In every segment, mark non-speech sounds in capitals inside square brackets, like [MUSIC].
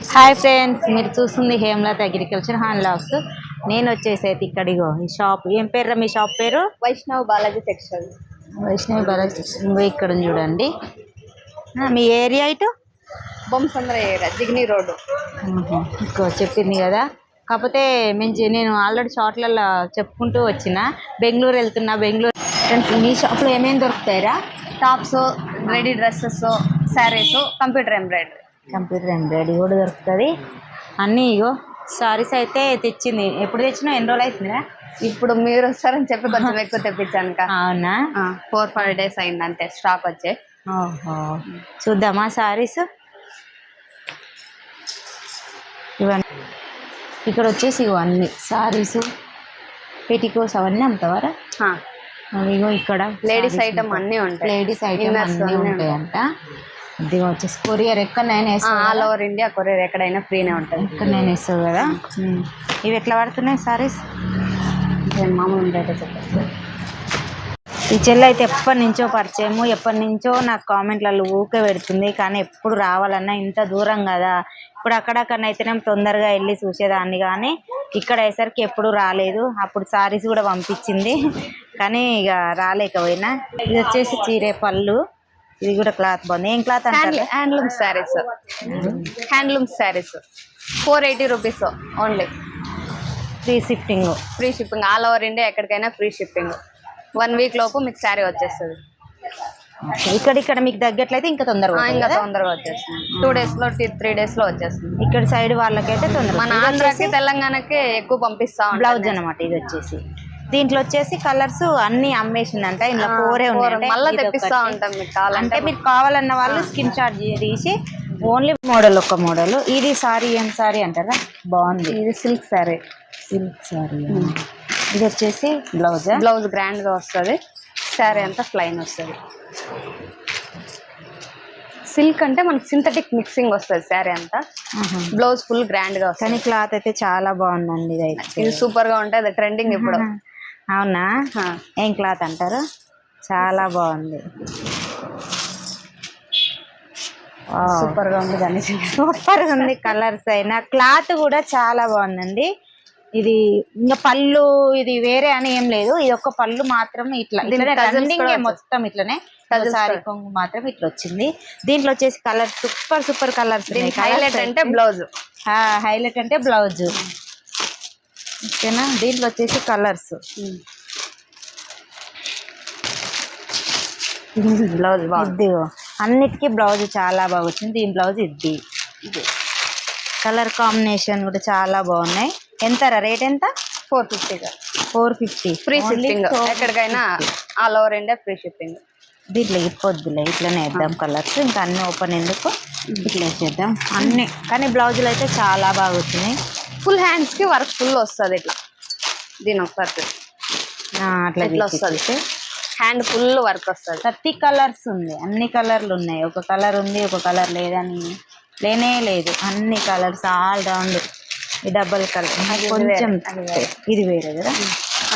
Hi friends మీరు చూస్తుంది Hemalatha agriculture hand lakhs నేను వచ్చేసి అయితే ఇక్కడిగో ఈ షాప్ ఏం పేరు మీ షాప్ పేరు? వైష్ణవ్ బాలాజీ టెక్స్టైల్ వైష్ణవి బాలాజీ ఇంకో ఇక్కడ చూడండి. మీ ఏరియా ఇటు? Bommasandra area Jigani road. ఇంకో చెప్పింది కదా. కాకపోతే మేము చే- నేను ఆల్రెడీ షార్ట్లలో చెప్పుకుంటూ వచ్చిన. బెంగళూరు వెళ్తున్నా బెంగళూరు. ఫ్రెండ్స్ మీ షాప్లో ఏమేమి దొరుకుతాయిరా tops ready dresses saris computer embroidery computer embroidery కూడా దొరుకుతుంది. అన్నీ ఇగో సారీస్ అయితే తెచ్చింది. ఎప్పుడు తెచ్చినా ఎన్ని రోజులు అవుతుందా ఇప్పుడు మీరు వస్తారని చెప్పి కొంచెం ఎక్కువ తెప్పించాను అవునా? ఫోర్ ఫైవ్ డేస్ అయింది అంతే స్టాక్ వచ్చే. ఓహో. చూద్దామా సారీస్ ఇవన్నీ. ఇక్కడ వచ్చేసి ఇగో అన్ని సారీస్ పెటికోస్ అవన్నీ అమ్ముతావారా? అవి ఇగో ఇక్కడ లేడీస్ ఐటమ్ అన్నీ ఉంటాయి. లేడీస్ ఐటమ్ అన్నీ ఉంటాయంట. ఇదిగో వచ్చేసి కొరియర్ ఎక్కడైనా ఆల్ ఓవర్ ఇండియా కొరియర్ ఎక్కడైనా ఫ్రీనే ఉంటుంది. ఎక్కడైనా వేస్తావు కదా. ఇవి ఎట్లా పడుతున్నాయి సారీస్? నేను మామూలు ఉంటాయి చెప్పేసి ఈ చెల్లి అయితే ఎప్పటి నుంచో పరిచయము ఎప్పటి నుంచో నాకు కామెంట్లలో ఊకే పెడుతుంది కానీ ఎప్పుడు రావాలన్నా ఇంత దూరం కదా. ఇప్పుడు అక్కడక్కడ అయితేనే తొందరగా వెళ్ళి చూసేదాన్ని కానీ ఇక్కడ అయ్యేసరికి ఎప్పుడు రాలేదు. అప్పుడు సారీస్ కూడా పంపించింది కానీ ఇక రాలేకపోయినా. ఇది వచ్చేసి చీరే పళ్ళు ఇది కూడా క్లాత్ బాగుంది. ఏం cloth handloom saris handloom saris four eighty rupees only free shifting free shipping all over India ఎక్కడికైనా ఫ్రీ షిప్పింగ్ వన్ వీక్ లోపు మీకు శారీ వచ్చేస్తుంది. ఇక్కడ ఇక్కడ మీకు తగ్గట్లయితే ఇంకా తొందరగా ఇంకా? తొందరగా వచ్చేస్తుంది. టూ డేస్లో త్రీ డేస్లో వచ్చేస్తుంది. ఇక్కడ సైడ్ వాళ్ళకైతే తొందరగా మన ఆంధ్రాకి తెలంగాణకి ఎక్కువ పంపిస్తా బ్లౌజ్ అన్నమాట ఇది వచ్చేసి. దీంట్లో వచ్చేసి కలర్స్ అన్ని అమ్మేసిందంట. ఇంట్లో ఫోరే ఉన్నాయి మళ్ళీ తెప్పిస్తా ఉంటాం అంటే మీరు కావాలన్న వాళ్ళు స్కిన్ షాట్ తీసి ఓన్లీ మోడల్ ఒక మోడల్. ఇది సారీ ఏం సారీ అంటారా? బాగుంది. ఇది సిల్క్ శారీ సిల్క్ సారీ ఇది వచ్చేసి బ్లౌజ్. బ్లౌజ్ గ్రాండ్గా వస్తుంది. శారీ అంతా ఫ్లైన్ వస్తుంది. సిల్క్ అంటే మనకి సింథటిక్ మిక్సింగ్ వస్తుంది శారీ అంతా. బ్లౌజ్ ఫుల్ గ్రాండ్గా వస్తుంది. కానీ క్లాత్ అయితే చాలా బాగుందండి ఇది ఇది సూపర్గా ఉంటుంది. ట్రెండింగ్ ఇప్పుడు. అవునా. ఏం క్లాత్ అంటారు? చాలా బాగుంది. సూపర్గా ఉంది దాని సూపర్ ఉంది కలర్స్ అయినా. క్లాత్ కూడా చాలా బాగుందండి. ఇది ఇంకా పళ్ళు ఇది వేరే అని ఏం లేదు. ఇది ఒక పళ్ళు మాత్రం ఇట్లా రన్నింగ్ మొత్తం ఇట్లనే. సారీ. కొంగు మాత్రం ఇట్లా వచ్చింది. దీంట్లో వచ్చేసి colour super super colours highlight అంటే బ్లౌజ్ హైలైట్ అంటే బ్లౌజ్ ఓకేనా? దీంట్లో వచ్చేసి కలర్స్. బ్లౌజ్ ఇదిగో అన్నిటికీ బ్లౌజ్ చాలా బాగా వచ్చింది. దీని బ్లౌజ్ ఇది. కలర్ కాంబినేషన్ కూడా చాలా బాగున్నాయి. ఎంత రేట్ ఎంత? ఫోర్ ఫిఫ్టీగా ఫోర్ ఫిఫ్టీ ఫ్రీ షిప్పింగ్ ఎక్కడికైనా all over India free shipping దీంట్లో ఇప్పొద్దులే. ఇట్లనే వేద్దాం కలర్స్. ఇంకా అన్ని ఓపెన్ ఎందుకు? ఇట్లా వేసేద్దాం అన్ని. కానీ బ్లౌజులు అయితే చాలా బాగా వచ్చినాయి. ఫుల్ హ్యాండ్స్కి వర్క్ ఫుల్ వస్తుంది ఇట్లా. దీని ఒకసారి. ఆ, అట్లా ఇట్లా వస్తుంది? హ్యాండ్ ఫుల్ వర్క్ వస్తుంది. థర్టీ కలర్స్ ఉంది. అన్ని కలర్లు ఉన్నాయి. ఒక కలర్ ఉంది ఒక కలర్ లేదని లేనే లేదు. అన్ని కలర్స్ ఆల్ రౌండ్ ఈ డబల్ కలర్ కొంచెం ఇది వేరే కదా?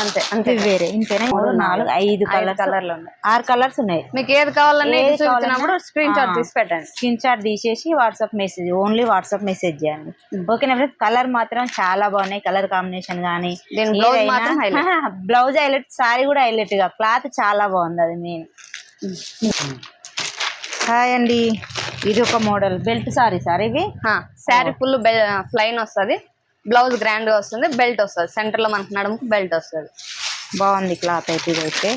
అంతే అంతే. వేరే ఇంతేనా మూడు నాలుగు ఐదు కలర్ కలర్లు ఉన్నాయి. ఆరు కలర్స్ ఉన్నాయి. మీకు ఏది కావాలన్నా చూపించినప్పుడు? Screen shot. తీసి పెట్టండి. స్క్రీన్ షాట్ తీసేసి WhatsApp message only WhatsApp message చేయండి. ఓకేనా ఫ్రెండ్స్ కలర్ మాత్రం చాలా బాగున్నాయి. కలర్ కాంబినేషన్ కానీ బ్లౌజ్ హైలైట్ సారీ కూడా హైలైట్గా. క్లాత్ చాలా బాగుంది అది మెయిన్ హాయ్ అండి. ఇది ఒక మోడల్ బెల్ట్ సారీ సార్ ఇవి? శారీ ఫుల్ ఫ్లైన్ వస్తుంది. బ్లౌజ్ గ్రాండ్గా వస్తుంది బెల్ట్ వస్తుంది. సెంటర్లో మనకు నడుముకు బెల్ట్ వస్తుంది. బాగుంది క్లాత్ అయితే ఇది అయితే.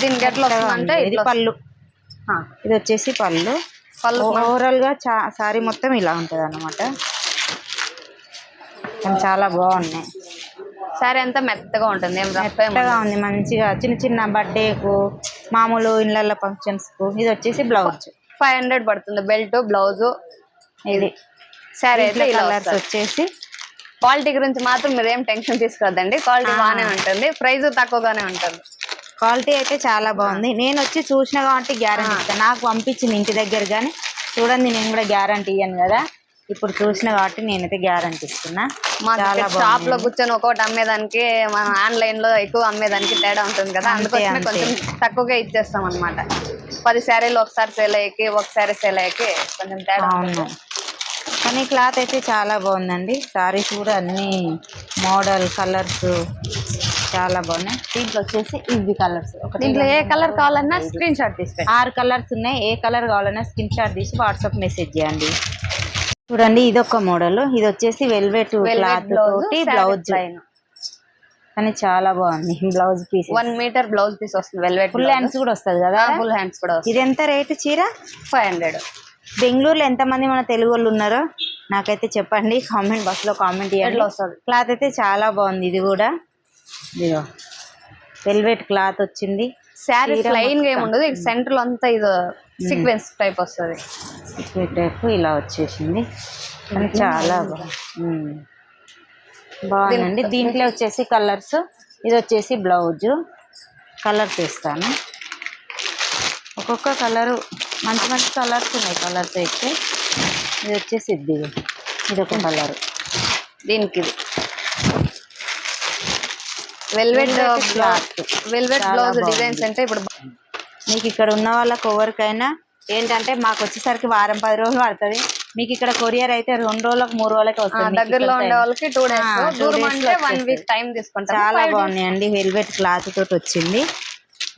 దీనికి ఎట్లా వస్తుందంటే ఇది పళ్ళు. ఇది వచ్చేసి పళ్ళు. పళ్ళు ఓవరాల్గా చా సారీ మొత్తం ఇలా ఉంటది అనమాట చాలా బాగున్నాయి. శారీ అంతా మెత్తగా ఉంటుంది. మెత్తగా ఉంది మంచిగా. చిన్న చిన్న బర్త్డేకు మామూలు ఇళ్ళ ఫంక్షన్స్కు ఇది వచ్చేసి బ్లౌజ్. ఫైవ్ హండ్రెడ్ పడుతుంది. Belt blouse. ఇది. ఇలా కలర్స్ వచ్చేసి క్వాలిటీ గురించి మాత్రం మీరు ఏం టెన్షన్ తీసుకోవద్దండి క్వాలిటీ బాగానే ఉంటుంది. ప్రైస్ తక్కువగానే ఉంటుంది. క్వాలిటీ అయితే చాలా బాగుంది. నేను వచ్చి చూసిన కాబట్టి గ్యారంటీ ఇస్తాను. నాకు పంపించింది ఇంటి దగ్గర కానీ చూడండి నేను కూడా గ్యారంటీ ఇయ్యను కదా. ఇప్పుడు చూసిన కాబట్టి నేనైతే గ్యారంటీ ఇస్తున్నా. షాప్లో కూర్చొని ఒక్కొక్కటి అమ్మేదానికి మనం ఆన్లైన్లో ఎక్కువ అమ్మేదానికి తేడా ఉంటుంది కదా. అందుకోసమే. కొంచెం తక్కువగా ఇచ్చేస్తాం అన్నమాట పది శారీలు ఒకసారి సేల్ అయ్యేకి ఒక శారీ సేల్ అయ్యేకి కొంచెం తేడా అవును. కానీ క్లాత్ అయితే చాలా బాగుందండి. సారీస్ కూడా అన్ని మోడల్ కలర్స్ చాలా బాగున్నాయి. దీంట్లో వచ్చేసి ఇవి కలర్స్. దీంట్లో ఏ కలర్ కావాలన్నా స్క్రీన్ షాట్ తీసి ఆరు కలర్స్ ఉన్నాయి. ఏ కలర్ కావాలన్నా స్క్రీన్ షాట్ తీసి వాట్సాప్ మెసేజ్ చేయండి. చూడండి ఇది ఒక మోడల్. ఇది వచ్చేసి వెల్వెట్ క్లాత్ తోటి బ్లౌజ్. కానీ చాలా బాగుంది. Blouse piece one metre blouse piece వస్తుంది వెల్వెట్ ఫుల్ హ్యాండ్స్ కూడా వస్తుంది కదా ఫుల్ హ్యాండ్స్ కూడా ఇది ఎంత రేటు చీర? ఫైవ్ హండ్రెడ్ బెంగళూరులో ఎంతమంది మన తెలుగు వాళ్ళు ఉన్నారో నాకైతే చెప్పండి. కామెంట్ బాక్స్లో కామెంట్ చేయండి వస్తుంది? క్లాత్ అయితే చాలా బాగుంది. ఇది కూడా వెల్వెట్ క్లాత్ వచ్చింది. శారీ ప్లెయిన్గా. ఏముండదు. సెంటర్ అంతా ఇది సీక్వెన్స్ టైప్ వస్తుంది. ఈ టైప్ ఇలా వచ్చేసింది. కానీ చాలా. బాగుందండి. దీంట్లో వచ్చేసి కలర్స్ ఇది వచ్చేసి బ్లౌజ్ కలర్స్ ఇస్తాను ఒక్కొక్క కలరు మంచి మంచి కలర్స్ ఉన్నాయి కలర్స్ అయితే. ఇది వచ్చేసి ఇది. ఇది ఒక కలర్. దీనికి ఇది. Velvet cloth. Velvet blouse. Designs అంటే ఇప్పుడు మీకు ఇక్కడ ఉన్న వాళ్ళకి ఎవరికైనా ఏంటంటే మాకు వచ్చేసరికి వారం పది రోజులు పడుతుంది. మీకు ఇక్కడ కొరియర్ అయితే రెండు రోజులకు మూడు రోజులకి వస్తుంది దగ్గరలో ఉండే. వాళ్ళకి two days one. Week time తీసుకుంటాం చాలా బాగున్నాయండి. వెల్వెట్ క్లాత్ తోటి వచ్చింది.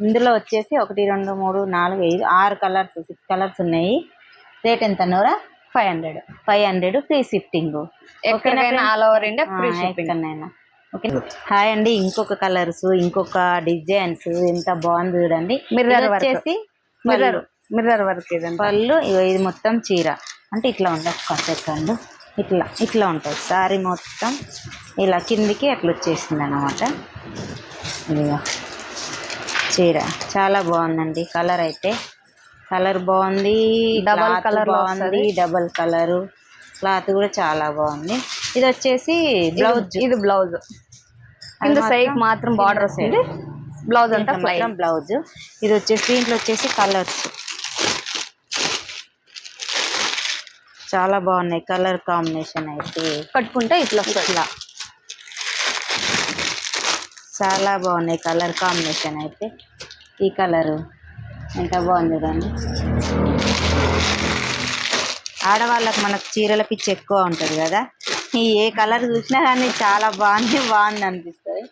ఇందులో వచ్చేసి ఒకటి రెండు మూడు నాలుగు ఐదు ఆరు కలర్స్ సిక్స్ కలర్స్ ఉన్నాయి. రేట్ ఎంత నూరా? Five hundred. Five hundred free shifting all over India free shipping okay. Hi అండి ఇంకొక కలర్స్ ఇంకొక డిజైన్స్ ఎంత బాగుంది చూడండి. Work. వచ్చేసి మిర్రర్ మిర్రర్ వర్క్ పళ్ళు ఇది మొత్తం చీర. అంటే ఇట్లా ఉంటుంది సెకండ్. ఇట్లా ఇట్లా ఉంటుంది. సారీ మొత్తం ఇలా కిందికి అట్లా వచ్చేసింది అనమాట ఇదిగో. చీర. చాలా బాగుందండి. కలర్ అయితే. కలర్ బాగుంది. Double cloth colour లో బాగుంది. డబల్ కలరు క్లాత్ కూడా చాలా బాగుంది. ఇది వచ్చేసి బ్లౌజ్. ఇది బ్లౌజ్. కింద సైడ్ మాత్రం బార్డర్ వస్తుంది. బ్లౌజ్ అంతా ప్లైన్ బ్లౌజ్ ఇది వచ్చేసి దీంట్లో వచ్చేసి కలర్స్ చాలా బాగున్నాయి. కలర్ కాంబినేషన్ అయితే. కట్టుకుంటే ఇట్లా ఇట్లా. చాలా బాగున్నాయి కలర్ కాంబినేషన్ అయితే. ఈ కలరు ఎంత బాగుంది చూడండి. ఆడవాళ్ళకి మనకు చీరల పిచ్చి ఎక్కువ ఉంటుంది కదా. ఈ ఏ కలర్ చూసినా కానీ చాలా బాగుంది బాగుంది అనిపిస్తుంది.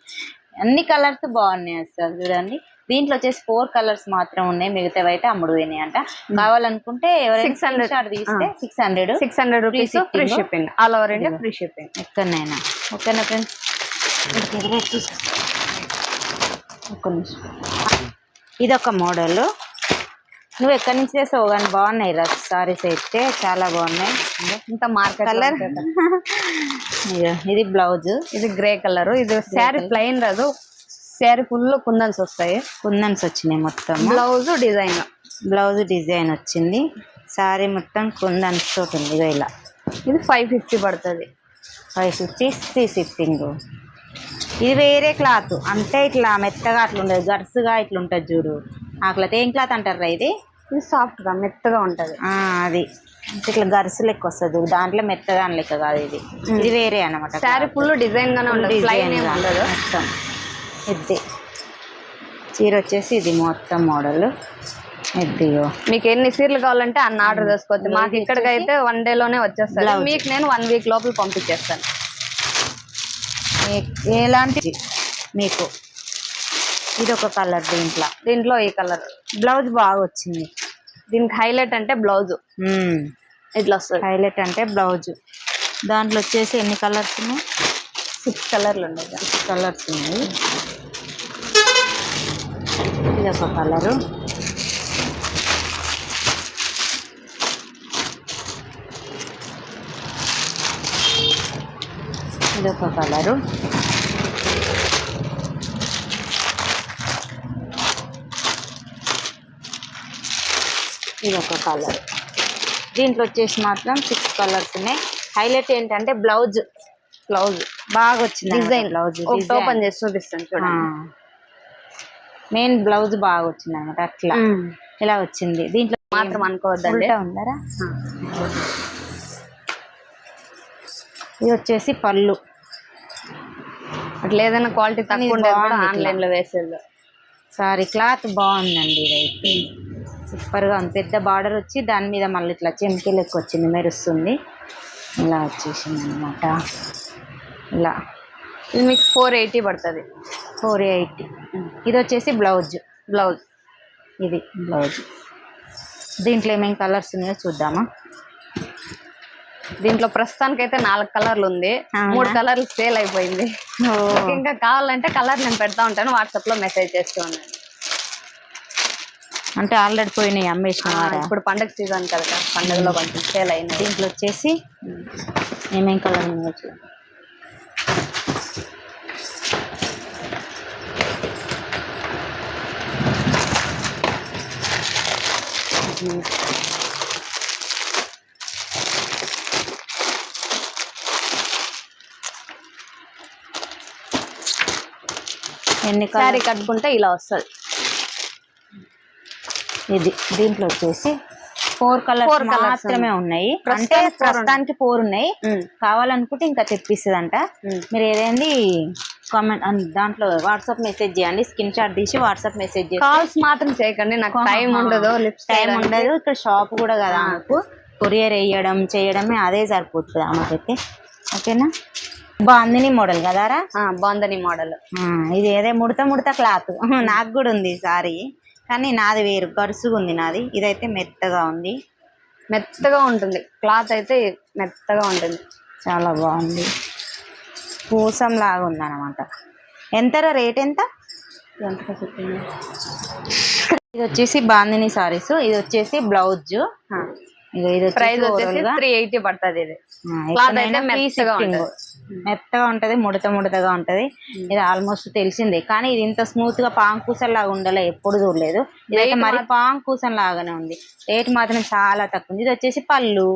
అన్ని కలర్స్ బాగున్నాయి అసలు చూడండి. దీంట్లో వచ్చేసి ఫోర్ కలర్స్ మాత్రం ఉన్నాయి మిగతావి అయితే అమ్ముడు పోయినాయి అంట. కావాలనుకుంటే 600 షాట్ తీస్తే six hundred six hundred rupees. Free shipping all over India free shipping ఎక్కడనైనా. ఓకేనా ఫ్రెండ్స్ ఒక్క నిమిషం. ఇది ఒక మోడల్. నువ్వు ఎక్కడి నుంచి తెస్తావు కానీ బాగున్నాయి రా. సారీస్ అయితే చాలా బాగున్నాయి. ఇంత మార్కెట్ కలర్ ఇది బ్లౌజ్. ఇది గ్రే కలర్. ఇది శారీ ప్లెయిన్ రాదు. శారీ ఫుల్ కుందన్స్ వస్తాయి. కుందన్స్ వచ్చినాయి మొత్తం. Blouse design. బ్లౌజ్ డిజైన్ వచ్చింది. సారీ మొత్తం కుందన్స్ తోటి ఉంది ఇలా. ఇది ఫైవ్ ఫిఫ్టీ పడుతుంది. ఫైవ్ ఫిఫ్టీ త్రీ ఫిఫ్టీంగ్ ఇది వేరే క్లాత్. అంటే ఇట్లా మెత్తగా అట్లా ఉండదు గడ్స్గా ఇట్లా ఉంటుంది చూడు. ఆ క్లాత్ ఏం క్లాత్ అంటారా ఇది? ఇది సాఫ్ట్గా మెత్తగా ఉంటది. అది. ఇట్లా గరుసు లెక్క వస్తుంది దాంట్లో మెత్తగా అని లెక్క కాదు ఇది. ఇది వేరే అన్నమాట శారీ ఫుల్ డిజైన్ గానే ఉండదు ఉండదు. మొత్తం. ఇది చీర వచ్చేసి ఇది మొత్తం మోడల్ ఇదిగో మీకు ఎన్ని సీర్లు కావాలంటే అన్న ఆర్డర్ చేసుకోవచ్చు. మాకు ఇక్కడికి అయితే వన్ డే లోనే వచ్చేస్తుంది. Blouse. మీకు నేను వన్ వీక్ లోపల పంపించేస్తాను. ఎలాంటి మీకు? ఇది ఒక కలర్ దీంట్లో. దీంట్లో ఈ కలర్. బ్లౌజ్ బాగా వచ్చింది దీనికి హైలైట్ అంటే బ్లౌజ్. ఇట్లా వస్తుంది. హైలైట్ అంటే బ్లౌజ్. దాంట్లో వచ్చేసి ఎన్ని కలర్స్ ఉన్నాయి? సిక్స్ కలర్లు ఉండేది కలర్స్ ఉన్నాయి. ఇది ఒక కలరు. ఇది ఒక కలరు. ఇది ఒక కలర్. దీంట్లో వచ్చేసి మాత్రం సిక్స్ కలర్స్ ఉన్నాయి. హైలైట్ ఏంటంటే బ్లౌజ్. బ్లౌజ్. బాగా వచ్చింది డిజైన్ బ్లౌజ్. ఓపెన్ చేసి చూపిస్తాను చూడండి. మెయిన్ బ్లౌజ్ బాగా వచ్చింది అనమాట. అట్లా. ఇలా వచ్చింది. దీంట్లో మాత్రం అనుకోవద్దండి. ఉందరా? ఇది వచ్చేసి పళ్ళు. అట్లా ఏదైనా క్వాలిటీ తక్కువ ఉండేది కూడా బాగుంది ఆన్లైన్లో వేసేది. సారీ క్లాత్ బాగుందండి ఇదైతే సూపర్గా ఉంది. పెద్ద బార్డర్ వచ్చి దాని మీద మళ్ళీ ఇట్లా చెంకి లెక్క వచ్చింది మెరుస్తుంది. ఇలా వచ్చేసింది అనమాట ఇలా. ఇది మీకు ఫోర్ ఎయిటీ పడుతుంది. Four eighty. ఇది వచ్చేసి బ్లౌజ్. బ్లౌజ్. ఇది బ్లౌజ్. దీంట్లో ఏమేమి కలర్స్ ఉన్నాయో చూద్దామా? దీంట్లో ప్రస్తుతానికి అయితే నాలుగు కలర్లు ఉంది? మూడు కలర్లు సేల్ అయిపోయింది. ఇంకా కావాలంటే కలర్ నేను పెడతా ఉంటాను. వాట్సాప్లో మెసేజ్ చేస్తూ ఉన్నాను అంటే ఆల్రెడీ పోయినాయి అమ్మేసిన? ఇప్పుడు పండగ సీజన్ కదా పండగలో కొంచెం సేల్ అయింది దీంట్లో వచ్చేసి ఏమేం కలర్ ఉన్నాయో ఎన్ని శారీ కలర్ కట్టుకుంటే ఇలా వస్తుంది. ఇది దీంట్లో వచ్చేసి ఫోర్ colours మాత్రమే ఉన్నాయి. అంటే ప్రస్తుతానికి ఫోర్ ఉన్నాయి. కావాలనుకుంటే ఇంకా తెప్పిస్తుందంట. మీరు ఏదేంది కామెంట్ దాంట్లో వాట్సాప్ మెసేజ్ చేయండి. స్క్రీన్ షాట్ తీసి వాట్సాప్ మెసేజ్ కాల్స్ మాత్రం చేయకండి. నాకు టైం ఉండదు. టైం ఉండదు. ఇక్కడ షాప్ కూడా కదా ఆమెకు కొరియర్ వేయడం చేయడమే అదే సరిపోతుంది. ఆమెకైతే ఓకేనా? బాందిని మోడల్ కదారా? బాందని మోడల్. ఇది ఏదే ముడత ముడత క్లాత్. [LAUGHS] నాకు కూడా ఉంది సారీ. కానీ నాది వేరు గరుసుగా ఉంది నాది. ఇదైతే మెత్తగా ఉంది. మెత్తగా ఉంటుంది. క్లాత్ అయితే మెత్తగా ఉంటుంది. చాలా బాగుంది. పూసం లాగా ఉంది అనమాట ఎంతరా రేట్ ఎంత? చెప్పింది ఇది వచ్చేసి బాందిని సారీస్. ఇది వచ్చేసి బ్లౌజ్. ప్రైస్ వచ్చేసి త్రీ ఎయిటీ పడుతుంది ఇది. క్లాత్ అయితే మెత్తగా. ఉంటుంది. మెత్తగా ఉంటది ముడత ముడతగా ఉంటది. ఇది ఆల్మోస్ట్ తెలిసిందే. కానీ ఇది ఇంత స్మూత్గా పాంకూసన్ లాగా ఉండలే ఎప్పుడు చూడలేదు. ఇదైతే మరి పాంకూసన్ లాగానే ఉంది. రేట్ మాత్రం చాలా తక్కువ ఉంది. ఇది వచ్చేసి పళ్ళు.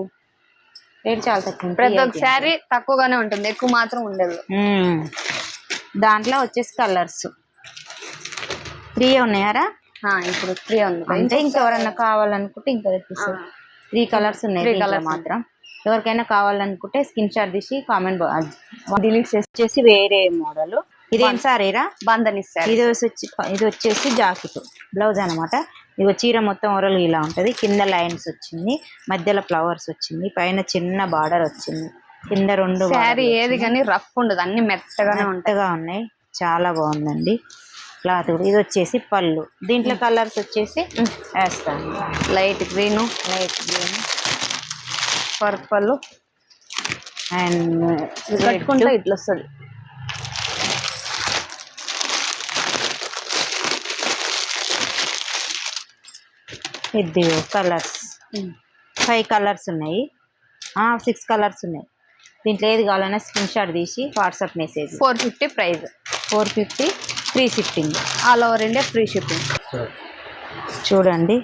రేట్ చాలా తక్కువ. ప్రతి ఒక్క శారీ తక్కువగానే ఉంటుంది ఎక్కువ మాత్రం ఉండదు. దాంట్లో వచ్చేసి కలర్స్ త్రీ ఉన్నాయారా ఇప్పుడు త్రీ ఉంది. అంటే ఇంకెవరన్నా కావాలనుకుంటే ఇంకా తెప్పిస్తారు త్రీ కలర్స్ ఉన్నాయి దీంట్లో colours మాత్రం. ఎవరికైనా కావాలనుకుంటే స్క్రీన్ షాట్ తీసి కామెంట్ డిలీట్ చేసి వేరే మోడల్. ఇదేం సారీరా బంధన్ ఇస్తారు ఇది వచ్చి ఇది వచ్చేసి జాకెట్. బ్లౌజ్ అనమాట ఇది చీర మొత్తం ఓరల్ ఇలా ఉంటది. కింద లైన్స్ వచ్చింది. మధ్యలో ఫ్లవర్స్ వచ్చింది. పైన చిన్న బార్డర్ వచ్చింది. కింద రెండు శారీ ఏది కానీ రఫ్ ఉండదు. అన్ని మెత్తగానే ఉంటాయి. మెత్తగా ఉన్నాయి. చాలా బాగుందండి. క్లాత్ కూడా. ఇది వచ్చేసి పళ్ళు. దీంట్లో కలర్స్ వచ్చేసి వేస్తాను. Light green light green purple and కట్టుకుంటే ఇట్లా వస్తుంది. ఇది కలర్స్. ఫైవ్ కలర్స్ ఉన్నాయి. సిక్స్ కలర్స్ ఉన్నాయి. దీంట్లో ఏది కావాలన్నా స్క్రీన్ షాట్ తీసి WhatsApp message four fifty price. Four fifty free shifting all over India free shipping చూడండి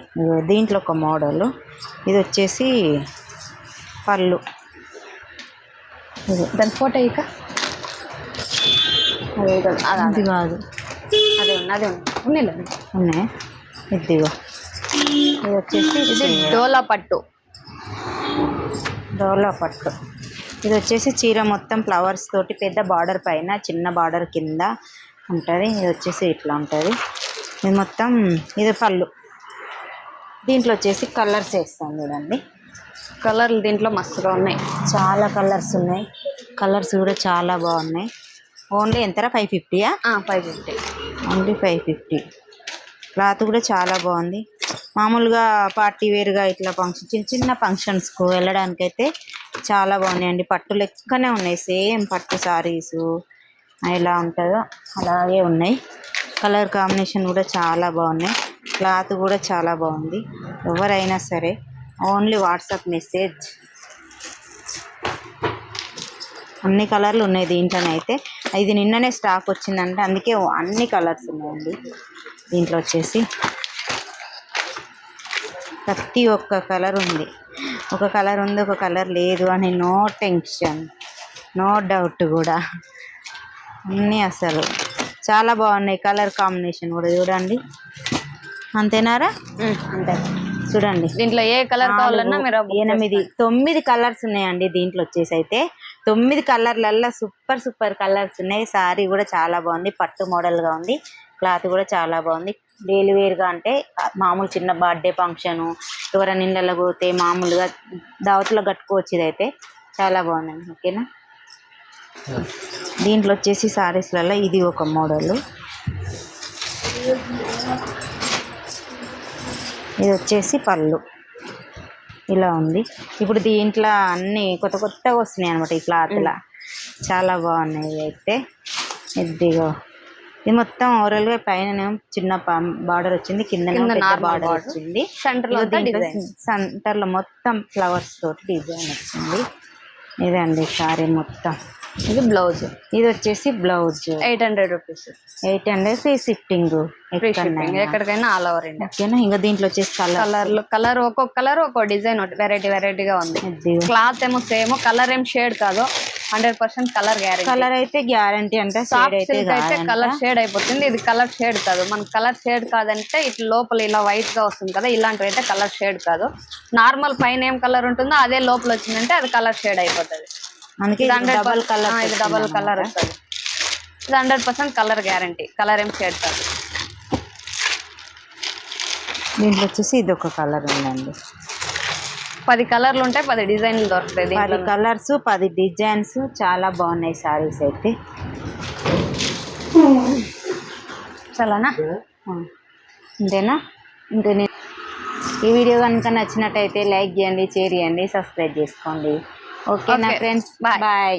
దీంట్లో ఒక మోడల్ ఇది వచ్చేసి పళ్ళు. ఇది దాని ఫోటో ఇక అదే కదా. అదే ఉంది అదే ఉంది. ఉన్నాయి. ఇదిగో. ఇది వచ్చేసి ఇది డోలా పట్టు. డోలా పట్టు. ఇది వచ్చేసి చీర మొత్తం ఫ్లవర్స్ తోటి పెద్ద బార్డర్ పైన చిన్న బార్డర్ కింద ఉంటుంది. ఇది వచ్చేసి ఇట్లా ఉంటుంది. ఇది మొత్తం ఇది పళ్ళు. దీంట్లో వచ్చేసి కలర్స్ వేస్తాం చూడండి. కలర్లు దీంట్లో మస్తుగా ఉన్నాయి. చాలా కలర్స్ ఉన్నాయి. కలర్స్ కూడా చాలా బాగున్నాయి. ఓన్లీ ఎంతరా? Five ఫిఫ్టీయా five fifty. Only five fifty. Cloth కూడా చాలా బాగుంది. మామూలుగా పార్టీ వేర్గా ఇట్లా ఫంక్షన్ చిన్న చిన్న ఫంక్షన్స్కు వెళ్ళడానికైతే చాలా బాగున్నాయండి. పట్టు లెక్కనే ఉన్నాయి. సేమ్ పట్టు సారీసు ఎలా ఉంటుందో అలాగే ఉన్నాయి. కలర్ కాంబినేషన్ కూడా చాలా బాగున్నాయి. క్లాత్ కూడా చాలా బాగుంది. ఎవరైనా సరే ఓన్లీ వాట్సాప్ మెసేజ్ అన్ని కలర్లు ఉన్నాయి దీంట్లోనైతే ఇది నిన్ననే స్టాక్ వచ్చిందంటే. అందుకే అన్ని కలర్స్ ఉన్నాయండి దీంట్లో వచ్చేసి. ప్రతి ఒక్క కలర్ ఉంది. ఒక కలర్ ఉంది ఒక కలర్ లేదు అని నో టెన్షన్ నో డౌట్ కూడా. అన్నీ అసలు. చాలా బాగున్నాయి కలర్ కాంబినేషన్ కూడా చూడండి. అంతేనారా? అంతే. చూడండి. దీంట్లో ఏ కలర్ కావాలన్నా మీరు ఎనిమిది తొమ్మిది కలర్స్ ఉన్నాయండి దీంట్లో వచ్చేసి అయితే. తొమ్మిది కలర్లల్లో సూపర్ సూపర్ కలర్స్ ఉన్నాయి. సారీ కూడా చాలా బాగుంది. పట్టు మోడల్గా ఉంది. క్లాత్ కూడా చాలా బాగుంది. డైలీ వేర్గా అంటే మామూలు చిన్న బర్త్డే ఫంక్షన్ ఎవరైనా ఇళ్ళలో పోతే మామూలుగా దావత్లో కట్టుకోవచ్చు ఇదైతే చాలా బాగున్నాయి ఓకేనా? దీంట్లో వచ్చేసి సారీస్లలో ఇది ఒక మోడల్. ఇది వచ్చేసి పళ్ళు. ఇలా ఉంది. ఇప్పుడు దీంట్లో అన్ని కొత్త కొత్తగా వస్తున్నాయి అనమాట ఈ క్లాత్లా. చాలా బాగున్నాయి అయితే. ఇదిగో. ఇది మొత్తం ఓవరాల్గా పైన చిన్న బార్డర్ వచ్చింది. కింద బార్డర్. వచ్చింది. సెంటర్లో డిజైన్ సెంటర్లో మొత్తం ఫ్లవర్స్ తోటి డిజైన్ వచ్చింది. ఇదండి సారీ మొత్తం. ఇది బ్లౌజ్. ఇది వచ్చేసి blouse. Eight hundred rupees eight hundred free shifting ఎక్కడికైనా ఆల్ ఓవర్ ఇండియా ఓకేనా ఇంకా దీంట్లో వచ్చేసి కలర్ కలర్ కలర్ ఒక్కొక్క కలర్ ఒక్కో డిజైన్ వెరైటీ వెరైటీగా ఉంది. క్లాత్ ఏమో సేమ్ కలర్ ఏం షేడ్ కాదు. Hundred percent colour guarantee colour అయితే గ్యారంటీ అంటే అయితే. కలర్ షేడ్ అయిపోతుంది. ఇది కలర్ షేడ్ కాదు. మన కలర్ షేడ్ కాదంటే ఇట్లా లోపల ఇలా వైట్గా వస్తుంది కదా ఇలాంటివి అయితే కలర్ షేడ్ కాదు. నార్మల్ పైన ఏం కలర్ ఉంటుందో అదే లోపల వచ్చిందంటే అది కలర్ షేడ్ అయిపోతుంది. అందుకే డబల్ కలర్ ఇది డబల్ కలర్ వస్తుంది. ఇది hundred percent colour guarantee colour ఏం షేడ్ కాదు. దీంట్లో వచ్చేసి ఇది ఒక కలర్ ఉందండి. పది కలర్లు ఉంటాయి పది డిజైన్లు దొరుకుతాయి పది కలర్స్ పది డిజైన్స్ చాలా బాగున్నాయి సారీస్ అయితే. చాలానా. అంతేనా ఇంకా నేను ఈ వీడియో కనుక నచ్చినట్టయితే లైక్ చేయండి షేర్ చేయండి సబ్స్క్రైబ్ చేసుకోండి. ఓకేనా Okay. Friends Bye. బాయ్